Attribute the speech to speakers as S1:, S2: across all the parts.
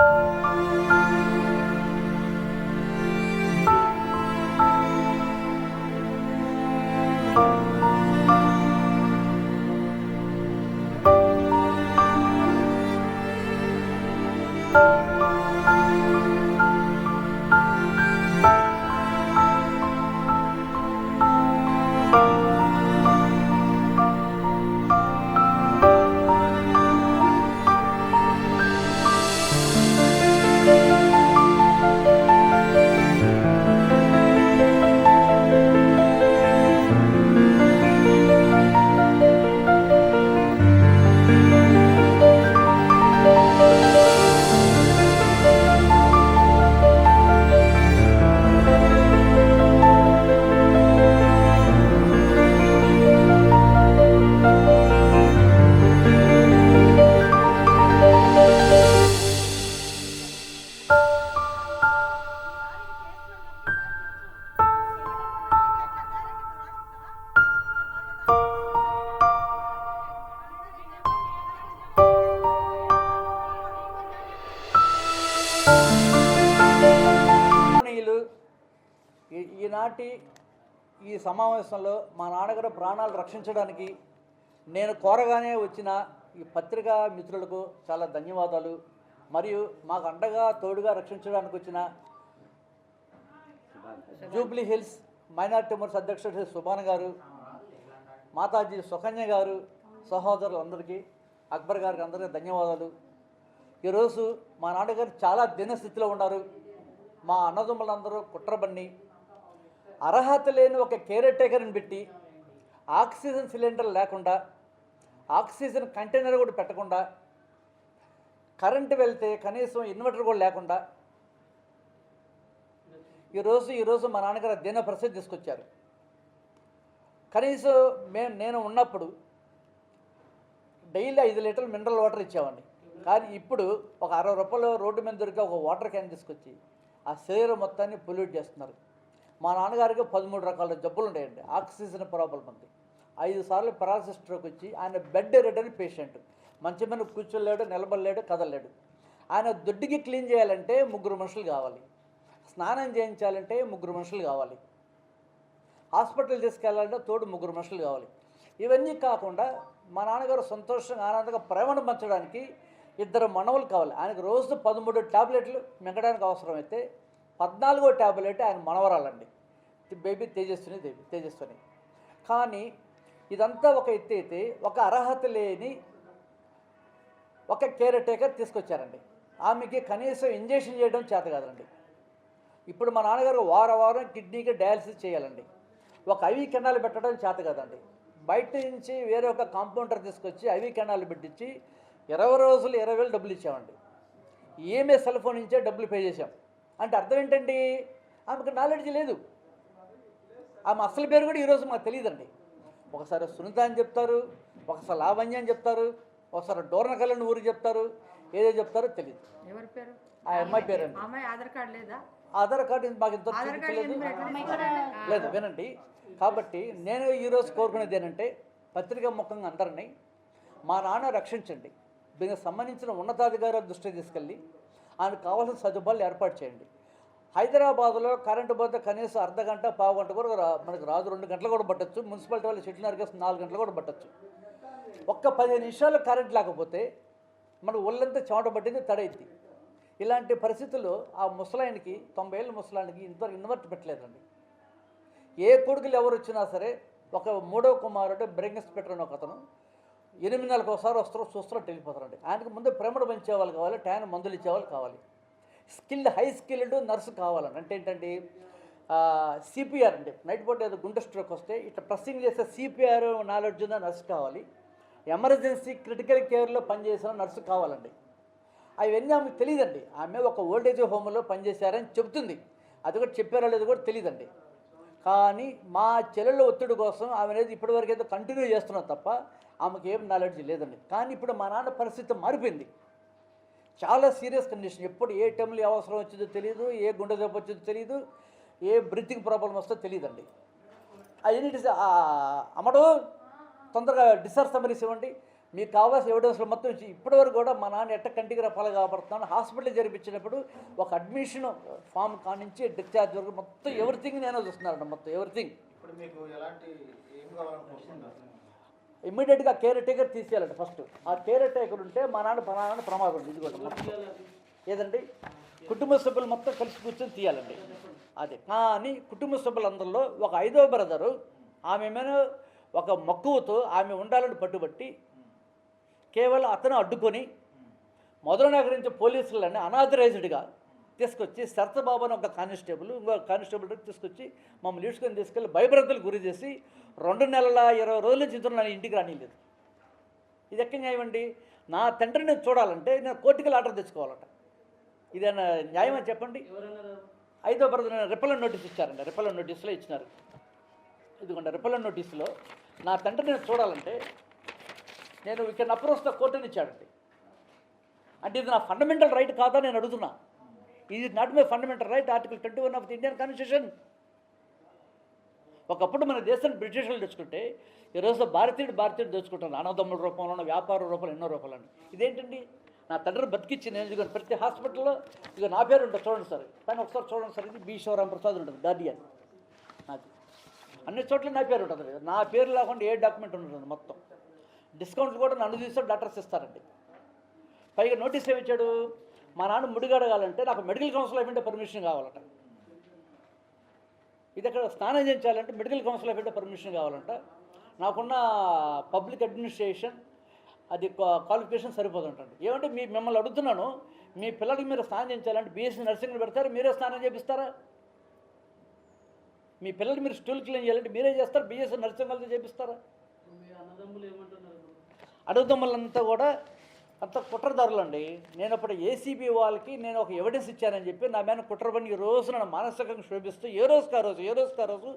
S1: Thank you. ఈనాటి ఈ సమావేశంలో మా నాన్నగారు ప్రాణాలు రక్షించడానికి నేను కోరగానే వచ్చిన ఈ పత్రికా మిత్రులకు చాలా ధన్యవాదాలు. మరియు మాకు అండగా తోడుగా రక్షించడానికి వచ్చిన జూబ్లీ హిల్స్ మైనార్టీ మోర్స్ అధ్యక్షుడు సుభాన్ గారు మాతాజీ సుకన్య గారు సహోదరులందరికీ అక్బర్ గారికి అందరికీ ధన్యవాదాలు. ఈరోజు మా నాన్నగారు చాలా దీనస్థితిలో ఉన్నారు. మా అన్నదమ్ములందరూ కుట్రబన్ని అర్హత లేని ఒక కేర్ టేకర్ని పెట్టి ఆక్సిజన్ సిలిండర్ లేకుండా ఆక్సిజన్ కంటైనర్ కూడా పెట్టకుండా కరెంటు వెళ్తే కనీసం ఇన్వర్టర్ కూడా లేకుండా ఈరోజు ఈరోజు మా నాన్నగారు దీన పరిస్థితి తీసుకొచ్చారు. కనీసం మేము నేను ఉన్నప్పుడు డైలీ ఐదు లీటర్లు మినరల్ వాటర్ ఇచ్చేవాడిని. కానీ ఇప్పుడు ఒక అరవై రూపాయలు రోడ్డు మీద దొరికే ఒక వాటర్ క్యాన్ తీసుకొచ్చి ఆ శరీరం మొత్తాన్ని పొల్యూట్ చేస్తున్నారు. మా నాన్నగారికి పదమూడు రకాల జబ్బులు ఉంటాయండి. ఆక్సిజన్ ప్రాబ్లం ఉంది. ఐదు సార్లు పెరాలసిస్ స్ట్రోక్ వచ్చి ఆయన బెడ్ రెడని పేషెంట్ మంచి మీద కూర్చోలేడు నిలబడలేడు కదలలేడు. ఆయన దొడ్డికి క్లీన్ చేయాలంటే ముగ్గురు మనుషులు కావాలి. స్నానం చేయించాలంటే ముగ్గురు మనుషులు కావాలి. హాస్పిటల్ తీసుకెళ్ళాలంటే తోడు ముగ్గురు మనుషులు కావాలి. ఇవన్నీ కాకుండా మా నాన్నగారు సంతోషంగా ఆనందంగా ప్రేమను పంచడానికి ఇద్దరు మనవలు కావాలి. ఆయనకు రోజు పదమూడు టాబ్లెట్లు మింగడానికి అవసరమైతే పద్నాలుగో టాబ్లెట్ ఆయన మనవరాలండి. బేబీ తేజస్విని దేవి తేజస్విని. కానీ ఇదంతా ఒక ఎత్తి అయితే ఒక అర్హత లేని ఒక కేర్ టేకర్ తీసుకొచ్చారండి. ఆమెకి కనీసం ఇంజెక్షన్ చేయడం చేత కాదండి. ఇప్పుడు మా నాన్నగారు వారం వారం కిడ్నీకి డయాలసిస్ చేయాలండి. ఒక ఐవి కెనాలు పెట్టడం చేత కదండి. బయట నుంచి వేరే ఒక కాంపౌండర్ తీసుకొచ్చి ఐవి కెనాలు పెట్టించి ఇరవై రోజులు ఇరవై వేలు డబ్బులు ఇచ్చామండి. ఏమే సెల్ ఫోన్ నుంచే డబ్బులు పే చేసాం అంటే అర్థం ఏంటండి? ఆమెకు నాలెడ్జ్ లేదు. ఆమె అసలు పేరు కూడా ఈరోజు మాకు తెలియదండి. ఒకసారి సునీత అని చెప్తారు ఒకసారి లావణ్య అని చెప్తారు ఒకసారి డోర్నకల్లని ఊరు చెప్తారు ఏదో చెప్తారో తెలియదు
S2: ఎవరి పేరు?
S1: ఆ అమ్మాయి పేరండి.
S2: అమ్మాయి ఆధార్ కార్డు లేదా?
S1: ఆధార్ కార్డు మాకు ఇంత? లేదు వినండి. కాబట్టి నేను ఈరోజు కోరుకునేది ఏంటంటే పత్రికా ముఖంగా అందరినీ మా నాన్న రక్షించండి. దీనికి సంబంధించిన ఉన్నతాధికారుల దృష్టికి తీసుకెళ్ళి ఆయనకు కావాల్సిన సదుపాయాలు ఏర్పాటు చేయండి. హైదరాబాద్లో కరెంటు పోతే కనీసం అర్ధ గంట పావు గంట కూడా మనకు రాదు. రెండు గంటలు కూడా పట్టచ్చు. మున్సిపాలిటీ వాళ్ళు చెట్లు నరికేసి నాలుగు గంటలు కూడా పట్టచ్చు. ఒక్క పదిహేను నిమిషాలు కరెంట్ లేకపోతే మన ఒళ్ళంతా చెమట పట్టింది తడైద్ది. ఇలాంటి పరిస్థితుల్లో ఆ ముసలాయనికి తొంభై ఏళ్ళ ముసలాయనికి ఇంతవరకు ఇన్వర్ట్ పెట్టలేదండి. ఏ కొడుకులు ఎవరు వచ్చినా సరే ఒక మూడో కుమారుడు బ్రింగస్ పెట్టిన ఒక అతను ఎనిమిది నెలలకు ఒకసారి వస్తారు చూస్తారు వెళ్ళిపోతారండి ఆయనకు ముందు ప్రేమడు పెంచేవాళ్ళు కావాలి టైం మందులు ఇచ్చేవాళ్ళు కావాలి. స్కిల్డ్ హై స్కిల్డ్ నర్సు కావాలండి అంటే ఏంటండి సిపిఆర్ అండి. నైట్ పూట ఏదో గుండె స్ట్రోక్ వస్తే ఇట్లా ప్రెస్సింగ్ చేసే సిపిఆర్ నాలెడ్జ్ ఉన్న నర్సు కావాలి. ఎమర్జెన్సీ క్రిటికల్ కేర్లో పనిచేసిన నర్సు కావాలండి. అవన్నీ ఆమెకు తెలియదండి ఆమె ఒక ఓల్డేజ్ హోమ్లో పనిచేశారని చెబుతుంది. అది కూడా చెప్పారో లేదో కూడా తెలియదండి కానీ మా చెల్లెళ్ళ ఒత్తిడి కోసం ఆమె అనేది ఇప్పటివరకు ఏదో కంటిన్యూ చేస్తున్నాం తప్ప ఆమెకి ఏం నాలెడ్జ్ లేదండి. కానీ ఇప్పుడు మా నాన్న పరిస్థితి మారిపోయింది. చాలా సీరియస్ కండిషన్ ఎప్పుడు ఏ టైంలో ఏ అవసరం వచ్చిందో తెలియదు ఏ గుండె దెబ్బ వచ్చిందో తెలియదు ఏ బ్రీతింగ్ ప్రాబ్లం వస్తుందో తెలియదండి అవన్నీ అమ్మడు తొందరగా డిశ్చార్జ్ సమరీస్ ఇవ్వండి. మీకు కావాల్సిన ఎవిడెన్స్లు మొత్తం ఇప్పటి ఇప్పటివరకు కూడా మా నాన్న ఎట్ట కంటికి రపాలు కాబడుతున్నాను హాస్పిటల్ జరిపించినప్పుడు ఒక అడ్మిషన్ ఫామ్ కానించి డిశ్చార్జ్ వరకు మొత్తం ఎవ్రీథింగ్ నేను చూస్తున్నాను మొత్తం ఎవ్రీథింగ్
S3: ఇప్పుడు మీకు ఎలాంటి ఏం
S1: ఇమ్మీడియట్గా కేర్ టేకర్ తీసేయాలండి ఫస్ట్ ఆ కేర్ టేకర్ ఉంటే మా నాన్న పనాన్న ప్రమాదం ఇదిగోండి. ఏదండి? కుటుంబ సభ్యులు మొత్తం కలిసి కూర్చొని తీయాలండి. అదే. కానీ కుటుంబ సభ్యులందరిలో ఒక ఐదవ బ్రదరు ఆమె మీద ఒక మక్కువతో ఆమె ఉండాలని పట్టుబట్టి కేవలం అతను అడ్డుకొని మొదలు నగరించి పోలీసులని అనాథరైజ్డ్గా తీసుకొచ్చి శరతబాబు అని ఒక కానిస్టేబుల్ ఇంకో కానిస్టేబుల్ తీసుకొచ్చి మమ్మల్ని ఈడ్చుకొని తీసుకెళ్ళి భయభ్రతలు గురి చేసి రెండు నెలల ఇరవై రోజుల నుంచి ఇతను నన్ను ఇంటికి రానిలేదు ఇది ఎక్కడ న్యాయం అండి నా తండ్రిని నేను చూడాలంటే నేను కోర్టుకి ఆర్డర్ తెచ్చుకోవాలట. ఇదేనా న్యాయం అని చెప్పండి ఐదో బ్రదర్ రిపలన్ నోటీస్ ఇచ్చారండి. రిపలన్ నోటీస్లో ఇచ్చినారు. ఇదిగోండి రిపలన్ నోటీసులో నా తండ్రిని నేను చూడాలంటే నేను ఇక్కడ అప్రోచ్ ద కోర్టుని ఇచ్చాడండి. అంటే ఇది నా ఫండమెంటల్ రైట్ కాదా నేను అడుగుతున్నా. ఇది not my fundamental right article twenty one of the Indian constitution ఒకప్పుడు మన దేశాన్ని బ్రిటిషర్లు తెచ్చుకుంటే ఈరోజు భారతీయుడు భారతీయుడు తెచ్చుకుంటాను అన్నదమ్ముల రూపంలో వ్యాపార రూపంలో ఎన్నో రూపాలని ఇదేంటండి? నా తండ్రి బతికిచ్చి నేను ఇదిగో ప్రతి హాస్పిటల్లో ఇక నా పేరు ఉంటుంది చూడండి సార్. కానీ ఒకసారి చూడండి సార్ ఇది బి శివరాం ప్రసాద్ ఉంటుంది గార్డియన్. నాకు అన్ని చోట్ల నా పేరు ఉంటుంది. నా పేరు లేకుండా ఏ డాక్యుమెంట్ ఉంటుంది మొత్తం. డిస్కౌంట్లు కూడా నన్ను చూస్తే డాక్టర్స్ ఇస్తారండి. పైగా నోటీస్ ఏమి ఇచ్చాడు? మా నాన్న ముడిగడగాలంటే నాకు medical council of India permission కావాలట. ఇది అక్కడ స్నానం చేయించాలంటే medical council of India permission కావాలంట. నాకున్న పబ్లిక్ అడ్మినిస్ట్రేషన్ అది క్వాలిఫికేషన్ సరిపోతుంటండి ఏమంటే మీ మిమ్మల్ని అడుగుతున్నాను మీ పిల్లలకి మీరు స్నానం చేయించాలంటే బీఎస్సీ నర్సింగ్ పెడతారు మీరే స్నానం చేపిస్తారా? మీ పిల్లలకి మీరు స్టూల్ క్లీన్ చేయాలంటే మీరే చేస్తారు బీఎస్సీ నర్సింగ్ వాళ్ళతో చేపిస్తారా? అడుగుదమ్మలంతా కూడా అంత కుట్రదారులు అండి నేను అప్పుడు ఏసీబీ వాళ్ళకి నేను ఒక ఎవిడెన్స్ ఇచ్చానని చెప్పి నా మీద కుట్ర ఈ రోజు నన్ను మానసికంగా క్షోభిస్తూ ఏ రోజుకి ఆ రోజు ఏ రోజుకి ఆ రోజు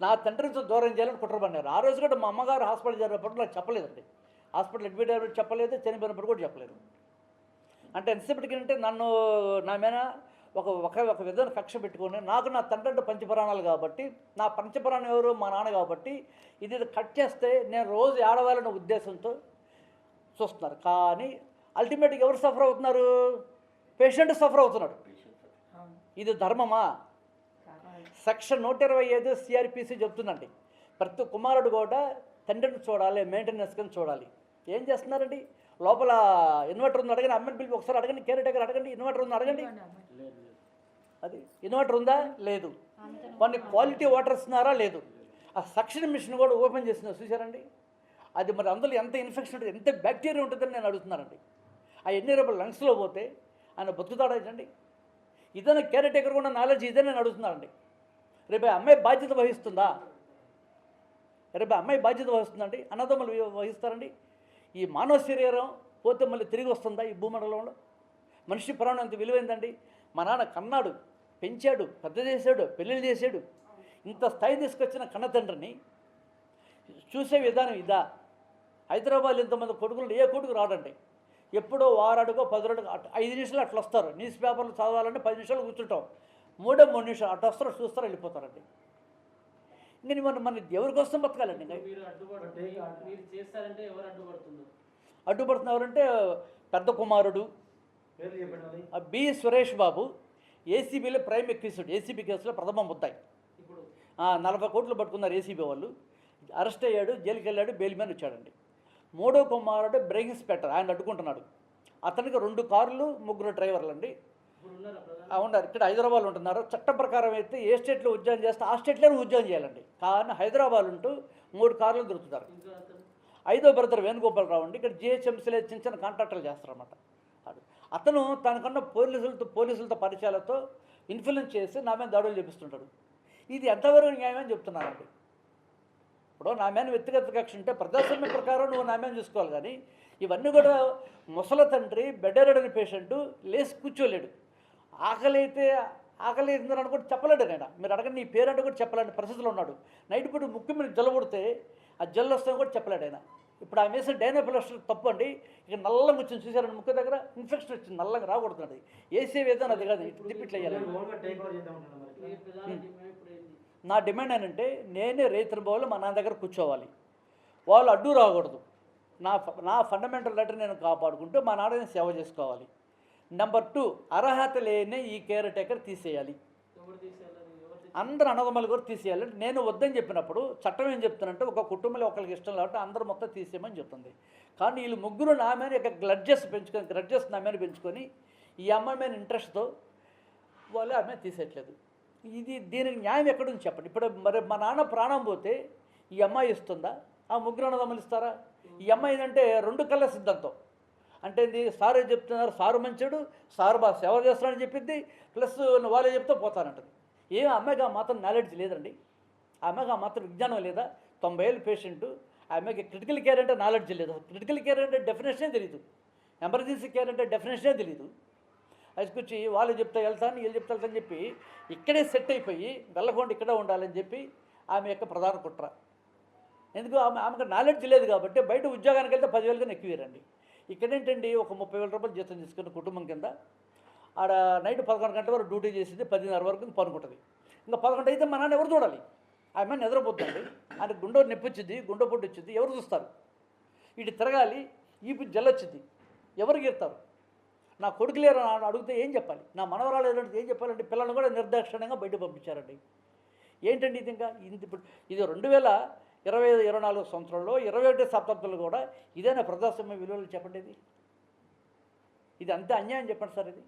S1: నా తండ్రి నుంచి దూరం చేయాలని కుట్రబడినారు ఆ రోజు కూడా మా అమ్మగారు హాస్పిటల్ జరిగినప్పుడు నాకు చెప్పలేదండి. హాస్పిటల్ అడ్మిట్ అయినప్పుడు చెప్పలేదు చనిపోయినప్పుడు కూడా చెప్పలేదు. అంటే ఎంతసేపటికి అంటే నన్ను నా మీద ఒక ఒక ఒక విధంగా కక్ష పెట్టుకొని నాకు నా తండ్రి అంటే పంచపురాణాలు కాబట్టి నా పంచపురాణం ఎవరు? మా నాన్న కాబట్టి ఇది కట్ చేస్తే నేను రోజు ఏడవాలనే ఉద్దేశంతో చూస్తున్నారు. కానీ అల్టిమేట్గా ఎవరు సఫర్ అవుతున్నారు? పేషెంట్ సఫర్ అవుతున్నాడు. ఇది ధర్మమా? సెక్షన్ నూట ఇరవై ఐదు సిఆర్పిసి చెప్తుందండి. ప్రతి కుమారుడు కూడా తండ్రిని చూడాలి మెయింటెనెన్స్ కింద చూడాలి. ఏం చేస్తున్నారండి? లోపల ఇన్వర్టర్ ఉంది అడగండి అమ్మని పిలిపి ఒకసారి అడగండి కేర్ టేకర్ అడగండి. ఇన్వర్టర్ ఉంది అడగండి అది ఇన్వర్టర్ ఉందా? లేదు. కొన్ని క్వాలిటీ వాటర్ ఇస్తున్నారా? లేదు. ఆ సక్షన్ మిషన్ కూడా ఓపెన్ చేసిన చూసారండి అది మరి అందులో ఎంత ఇన్ఫెక్షన్ ఉంటుంది ఎంత బ్యాక్టీరియా ఉంటుందని నేను అడుగుతున్నానండి. ఆ ఎన్ని రేపు లంగ్స్లో పోతే ఆయన బతుకుతాడండి ఇదైనా కేర్ టేకర్ కూడా నాలెడ్జ్ ఇదేనే నడుస్తున్నాడండి. అడుగుతున్నానండి రేపు అమ్మాయి బాధ్యత వహిస్తుందా? రేపు అమ్మాయి బాధ్యత వహిస్తుందండి అన్నదమ్ములు వహిస్తారండి. ఈ మానవ శరీరం పోతే మళ్ళీ తిరిగి వస్తుందా ఈ భూమండలంలో? మనిషి ప్రాణం ఎంత విలువైందండి? మా నాన్న కన్నాడు పెంచాడు పెద్ద చేశాడు పెళ్ళిళ్ళు చేశాడు. ఇంత స్థాయి తీసుకొచ్చిన కన్న తండ్రిని చూసే విధానం ఇదా? హైదరాబాద్ ఇంతమంది కొడుకులు ఏ కొడుకు రాడండి? ఎప్పుడో వారాడుకో పది రోజులు ఐదు నిమిషాలు అట్లా వస్తారు. న్యూస్ పేపర్లు చదవాలంటే పది నిమిషాలు కూర్చుంటాం. మూడో మూడు నిమిషాలు అట్లా వస్తారు చూస్తారు వెళ్ళిపోతారండి. ఇంక మన మన ఎవరి కోసం బతకాలండి ఇంకా.
S4: మీరు అడ్డుపడి మీరు చేస్తారంటే ఎవరు అడ్డుపడుతున్నారు?
S1: అడ్డుపడుతున్నవారంటే పెద్ద కుమారుడు బి సురేష్ బాబు ఏసీబీలో ప్రైమ్ ఎక్విస్డ్ ఏసీబీ కేసులో ప్రథమ ముద్దాయి. నలభై కోట్లు పట్టుకున్నారు ఏసీబీ వాళ్ళు. అరెస్ట్ అయ్యాడు జైలుకి వెళ్ళాడు బెయిల్ మీద వచ్చాడండి. మూడో కుమారుడు బ్రేక్ ఇన్స్పెక్టర్ ఆయన అడ్డుకుంటున్నాడు. అతనికి రెండు కార్లు ముగ్గురు డ్రైవర్లు అండి
S4: ఉన్నారు
S1: ఇక్కడ హైదరాబాద్ ఉంటున్నారు. చట్టం ప్రకారం అయితే ఏ స్టేట్లో ఉద్యోగం చేస్తే ఆ స్టేట్లోనే ఉద్యోగం చేయాలండి. కానీ హైదరాబాద్ ఉంటూ మూడు కార్లు దొరుకుతారు. ఐదో బ్రదర్ వేణుగోపాలరావు అండి. ఇక్కడ జిహెచ్ఎంసీలో చిన్న చిన్న కాంట్రాక్టర్లు చేస్తారన్నమాట. అతను తనకన్నా పోలీసులతో పోలీసులతో పరిచయాలతో ఇన్ఫ్లుయెన్స్ చేసి నా మీద దాడులు చేపిస్తుంటాడు. ఇది ఎంతవరకు న్యాయమని చెప్తున్నానండి. ఇప్పుడు నా మీద వ్యక్తిగత కక్ష ఉంటే ప్రజాస్వామ్య ప్రకారం నువ్వు నా మీద చూసుకోవాలి కానీ ఇవన్నీ కూడా ముసల తండ్రి బెడ్డరెడని పేషెంట్ లేచి కూర్చోలేడు. ఆకలి అయితే ఆకలి అవుతుందని కూడా చెప్పలేడు నేను మీరు అడగండి నీ పేరు అంటే కూడా చెప్పలేని పరిస్థితిలో ఉన్నాడు. నైట్ పూట ముక్కు మీద జల కొడితే ఆ జల్లు వస్తాను కూడా చెప్పలేడు ఆయన. ఇప్పుడు ఆ వేసిన డైనోఫిలస్ తప్పు అండి. ఇక నల్లగా వచ్చింది చూసారండి ముక్కు దగ్గర ఇన్ఫెక్షన్ వచ్చింది నల్లగా రాకూడదు ఏసీ వేదన అది కాదు దిప్పిట్లు వేయాలి నా డిమాండ్ ఏంటంటే నేనే రైతుల బావులు మా నాన్న దగ్గర కూర్చోవాలి. వాళ్ళు అడ్డు రాకూడదు. నా నా ఫండమెంటల్ రైట్ నేను కాపాడుకుంటూ మా నాన్న సేవ చేసుకోవాలి. నెంబర్ టూ అర్హత లేని ఈ కేర్ టేకర్ తీసేయాలి. అందరు అన్నదమ్ములు కూడా తీసేయాలి. నేను వద్దని చెప్పినప్పుడు చట్టం ఏం చెప్తున్నంటే ఒక కుటుంబంలో ఒకరికి ఇష్టం కాబట్టి అందరూ మొత్తం తీసేయమని చెప్తుంది. కానీ వీళ్ళు ముగ్గురు నా మీద ఇక గ్లడ్జెస్ పెంచుకొని గ్లడ్జెస్ నా మీద పెంచుకొని ఈ అమ్మాయి మీద ఇంట్రెస్ట్తో వాళ్ళు ఆమె తీసేయట్లేదు. ఇది దీనికి న్యాయం ఎక్కడుంది చెప్పండి. ఇప్పుడు మరి మా నాన్న ప్రాణం పోతే ఈ అమ్మాయి ఇస్తుందా? ఆ ముగ్గురు అన్నదమ్ములు ఇస్తారా? ఈ అమ్మాయి ఏంటంటే రెండు కళ్ళ సిద్ధాంతం. అంటే ఇది సార్ చెప్తున్నారు? సారు మంచోడు సారు బాగా సేవ చేస్తున్నాడని చెప్పింది ప్లస్ వాళ్ళే చెప్తే పోతానంటది. ఏ అమ్మాయికి ఆ మాత్రం నాలెడ్జ్ లేదండి. ఆ అమ్మాయికి ఆ మాత్రం విజ్ఞానం లేదా? తొంభై ఏళ్ళు పేషెంట్ ఆ అమ్మాయికి క్రిటికల్ కేర్ అంటే నాలెడ్జ్ లేదు. క్రిటికల్ కేర్ అంటే డెఫినేషనే తెలియదు ఎమర్జెన్సీ కేర్ అంటే డెఫినేషనే తెలియదు అసుకొచ్చి వాళ్ళు చెప్తే వెళ్తాను వీళ్ళు చెప్తే వెళ్తాను చెప్పి ఇక్కడే సెట్ అయిపోయి వెళ్ళకుండా ఇక్కడే ఉండాలని చెప్పి ఆమె యొక్క ప్రధాన కుట్ర. ఎందుకు? ఆమె ఆమెకు నాలెడ్జ్ లేదు కాబట్టి బయట ఉద్యోగానికి వెళ్తే పదివేలు కన్నా ఎక్కువేరండి ఇక్కడ ఏంటండి? ఒక ముప్పై వేల రూపాయలు జీతం తీసుకున్న కుటుంబం కింద ఆడ నైట్ పదకొండు గంటల వరకు డ్యూటీ చేసింది పదిన్నర వరకు పనుకుంటుంది. ఇంకా పదకొండు అయితే మా నాన్న ఎవరు చూడాలి? ఆమె నిద్రపోతుంది ఆయన గుండె నొప్పిచ్చింది గుండె పొట్టు వచ్చింది ఎవరు చూస్తారు? ఇటు తిరగాలి ఈపు జల్లొచ్చింది ఎవరు గీరుతారు? నా కొడుకు లేరు అని అడిగితే ఏం చెప్పాలి? నా మనవరాలు ఏదంటే ఏం చెప్పాలంటే పిల్లల్ని కూడా నిర్దాక్షిణ్యంగా బయట పంపించారండి. ఏంటండి ఇది ఇంకా? ఇంత ఇప్పుడు ఇది రెండు వేల ఇరవై ఐదు ఇరవై నాలుగు సంవత్సరంలో ఇరవై ఒకటి శతాబ్దంలో కూడా ఇదేనా ప్రజాస్వామ్య విలువలు చెప్పండి ఇది. ఇది అంతే అన్యాయం చెప్పండి సార్ ఇది.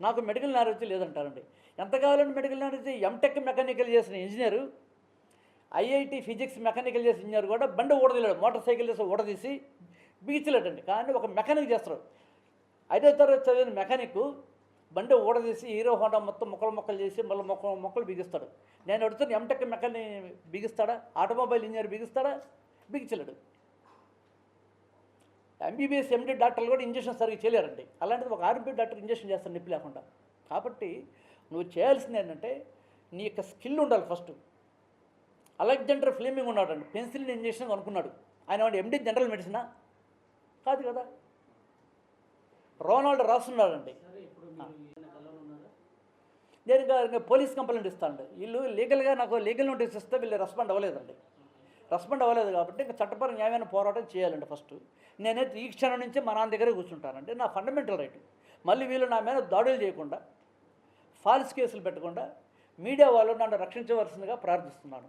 S1: నాకు మెడికల్ నాలెడ్జ్ లేదంటారండి. ఎంత కావాలండి మెడికల్ నాలెడ్జ్? ఎంటెక్ మెకానికల్ చేసిన ఇంజనీరు ఐఐటి ఫిజిక్స్ మెకానికల్ చేసిన ఇంజనీర్ కూడా బండి ఊడదీలేడు మోటార్ సైకిల్ చేసి ఓడదీసి బిగించలేడండి కానీ ఒక మెకానిక్ చేస్తారు ఐదో తరగతి చదివిన మెకానిక్ బండి ఊడదీసి హీరో హోండా మొత్తం మొక్కలు మొక్కలు చేసి మళ్ళీ మొక్క మొక్కలు బిగిస్తాడు. నేను అడుగుతాను ఎంటెక్ మెకానిక్ బిగిస్తాడా? ఆటోమొబైల్ ఇంజనీర్ బిగిస్తాడా? బిగించలేడు. ఎంబీబీఎస్ ఎండి డాక్టర్లు కూడా ఇంజక్షన్ సరిగ్గా చేయలేరండి. అలాంటిది ఒక ఆర్మీ డాక్టర్ ఇంజక్షన్ చేస్తాను నొప్పి లేకుండా. కాబట్టి నువ్వు చేయాల్సింది ఏంటంటే నీ యొక్క స్కిల్ ఉండాలి ఫస్ట్. అలెగ్జాండర్ ఫ్లేమింగ్ ఉన్నాడండి. పెన్సిలిన్ ఇంజక్షన్ అనుకున్నాడు ఆయన ఎండి జనరల్ మెడిసినా? కాదు కదా. రోనాల్డ్ రాస్తున్నాడండి నేను ఇంకా ఇంకా పోలీస్ కంప్లైంట్ ఇస్తానండి. వీళ్ళు లీగల్గా నాకు లీగల్ నోటీస్ ఇస్తే వీళ్ళు రెస్పాండ్ అవ్వలేదండి. రెస్పాండ్ అవ్వలేదు కాబట్టి ఇంకా చట్టపర న్యాయమైన పోరాటం చేయాలండి ఫస్ట్. నేనైతే ఈ క్షణం నుంచి మా నాన్న దగ్గర కూర్చుంటానండి. నా ఫండమెంటల్ రైట్. మళ్ళీ వీళ్ళు నా మీద దాడులు చేయకుండా ఫాల్స్ కేసులు పెట్టకుండా మీడియా వాళ్ళు నన్ను రక్షించవలసిందిగా ప్రార్థిస్తున్నాను.